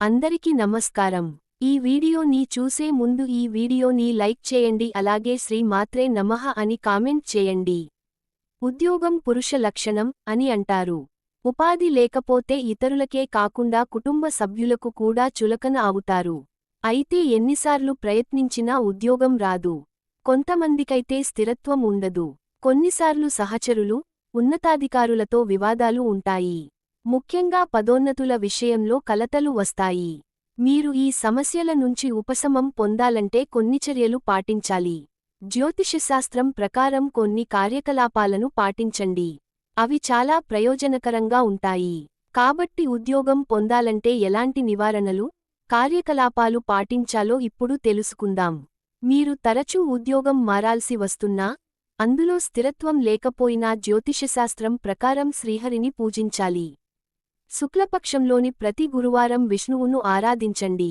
అందరికీ నమస్కారం. ఈ వీడియోని చూసే ముందు ఈ వీడియోని లైక్ చేయండి అలాగే శ్రీ మాత్రే నమః అని కామెంట్ చేయండి. ఉద్యోగం పురుష లక్షణం అని అంటారు. ఉపాధి లేకపోతే ఇతరులకే కాకుండా కుటుంబ సభ్యులకు కూడా చులకన అవుతారు అయితే ఎన్నిసార్లు ప్రయత్నించినా ఉద్యోగం రాదు. కొంతమందికైతే స్థిరత్వం ఉండదు. కొన్నిసార్లు సహచరులు ఉన్నతాధికారులతో వివాదాలు ఉంటాయి. ముఖ్యంగా పదోన్నతుల విషయంలో కలతలు వస్తాయి. మీరు ఈ సమస్యల నుంచి ఉపశమం పొందాలంటే కొన్ని చర్యలు పాటించాలి. జ్యోతిషశాస్త్రం ప్రకారం కొన్ని కార్యకలాపాలను పాటించండి. అవి చాలా ప్రయోజనకరంగా ఉంటాయి. కాబట్టి ఉద్యోగం పొందాలంటే ఎలాంటి నివారణలు కార్యకలాపాలు పాటించాలో ఇప్పుడు తెలుసుకుందాం. మీరు తరచూ ఉద్యోగం మారాల్సి వస్తున్నా అందులో స్థిరత్వం లేకపోయినా జ్యోతిషశాస్త్రం ప్రకారం శ్రీహరిని పూజించాలి. శుక్లపక్షంలోని ప్రతి గురువారం విష్ణువును ఆరాధించండి.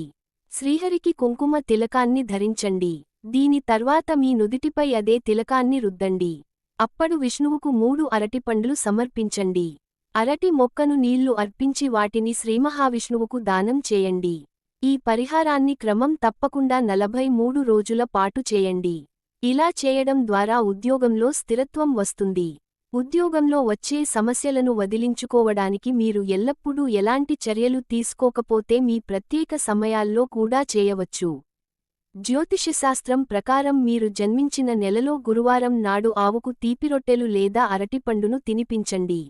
శ్రీహరికి కుంకుమ తిలకాన్ని ధరించండి. దీని తర్వాత మీ నుదిటిపై అదే తిలకాన్ని రుద్దండి. అప్పుడు విష్ణువుకు మూడు అరటిపండ్లు సమర్పించండి. అరటి మొక్కను నీళ్ళు అర్పించి వాటిని శ్రీమహావిష్ణువుకు దానం చేయండి. ఈ పరిహారాన్ని క్రమం తప్పకుండా నలభై మూడు రోజుల పాటు చేయండి. ఇలా చేయడం ద్వారా ఉద్యోగంలో స్థిరత్వం వస్తుంది. ఉద్యోగంలో వచ్చే సమస్యలను వదిలించుకోవడానికి మీరు ఎల్లప్పుడూ ఎలాంటి చర్యలు తీసుకోకపోతే మీ ప్రత్యేక సమయాల్లో కూడా చేయవచ్చు. జ్యోతిషశాస్త్రం ప్రకారం మీరు జన్మించిన నెలలో గురువారం నాడు ఆవుకు తీపిరొట్టెలు లేదా అరటిపండును తినిపించండి.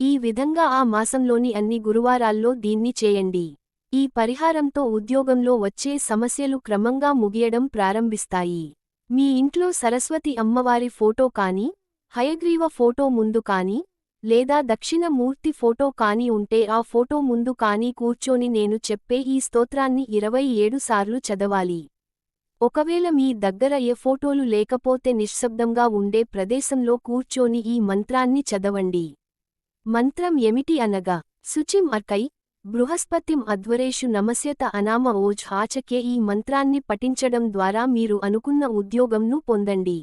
ఈ విధంగా ఆ మాసంలోని అన్ని గురువారాల్లో దీన్ని చేయండి. ఈ పరిహారంతో ఉద్యోగంలో వచ్చే సమస్యలు క్రమంగా ముగియడం ప్రారంభిస్తాయి. మీ ఇంట్లో సరస్వతి అమ్మవారి ఫోటో కానీ హయగ్రీవ ఫోటో ముందు కాని లేదా దక్షిణ మూర్తి ఫోటో కాని ఉంటే ఆ ఫోటో ముందు కాని కూర్చొని నేను చెప్పే ఈ స్తోత్రాన్ని ఇరవై ఏడు సార్లు చదవాలి. ఒకవేళ మీ దగ్గర ఏ ఫోటోలు లేకపోతే నిశ్శబ్దంగా ఉండే ప్రదేశంలో కూర్చొని ఈ మంత్రాన్ని చదవండి. మంత్రం ఏమిటి అనగా శుచిం అర్కై బృహస్పతిం అధ్వరేషు నమస్యత అనామ ఓజ్ ఆచకే ఈ మంత్రాన్ని పఠించడం ద్వారా మీరు అనుకున్న ఉద్యోగంను పొందండి.